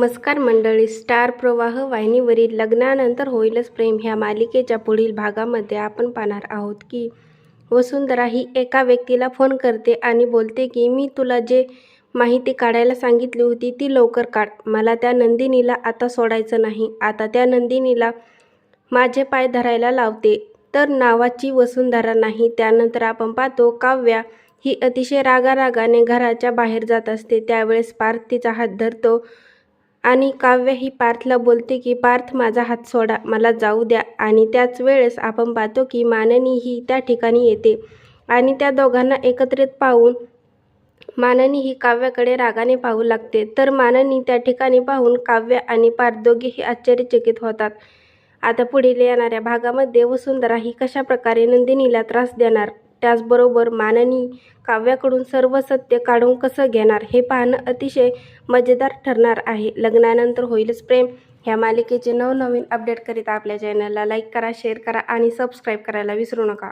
नमस्कार मंडळी. स्टार प्रवाह वाहिनीवरील लग्नानंतर होईलच प्रेम ह्या मालिकेच्या पुढील भागामध्ये आपण पाहणार आहोत की वसुंधरा ही एका व्यक्तीला फोन करते आणि बोलते की मी तुला जे माहिती काढायला सांगितली होती ती लवकर काढ. मला त्या नंदिनीला आता सोडायचं नाही. आता त्या नंदिनीला माझे पाय धरायला लावते. तर नावाची वसुंधरा नाही. त्यानंतर आपण पाहतो काव्या ही अतिशय रागारागाने घराच्या बाहेर जात असते. त्यावेळेस पार्थ तिचा हात धरतो. आणि काव्य ही पार्थला बोलते की पार्थ माझा हात सोडा मला जाऊ द्या. आणि त्याच वेळेस आपण पाहतो की माननी ही त्या ठिकाणी येते. आणि त्या दोघांना एकत्रित पाहून माननी ही काव्याकडे रागाने पाहू लागते. तर माननी त्या ठिकाणी पाहून काव्य आणि पार्थ दोघेही आश्चर्यचकित होतात. आता पुढील येणाऱ्या भागामध्ये वसुंधरा ही कशा प्रकारे नंदिनीला त्रास देणार? त्याचबरोबर माननी काव्याकडून सर्व सत्य काढून कसं घेणार हे पाहणं अतिशय मजेदार ठरणार आहे. लग्नानंतर होईलच प्रेम. ह्या मालिकेचे नवनवीन अपडेट करीत आपल्या चॅनलला लाईक करा शेअर करा आणि सबस्क्राईब करायला विसरू नका.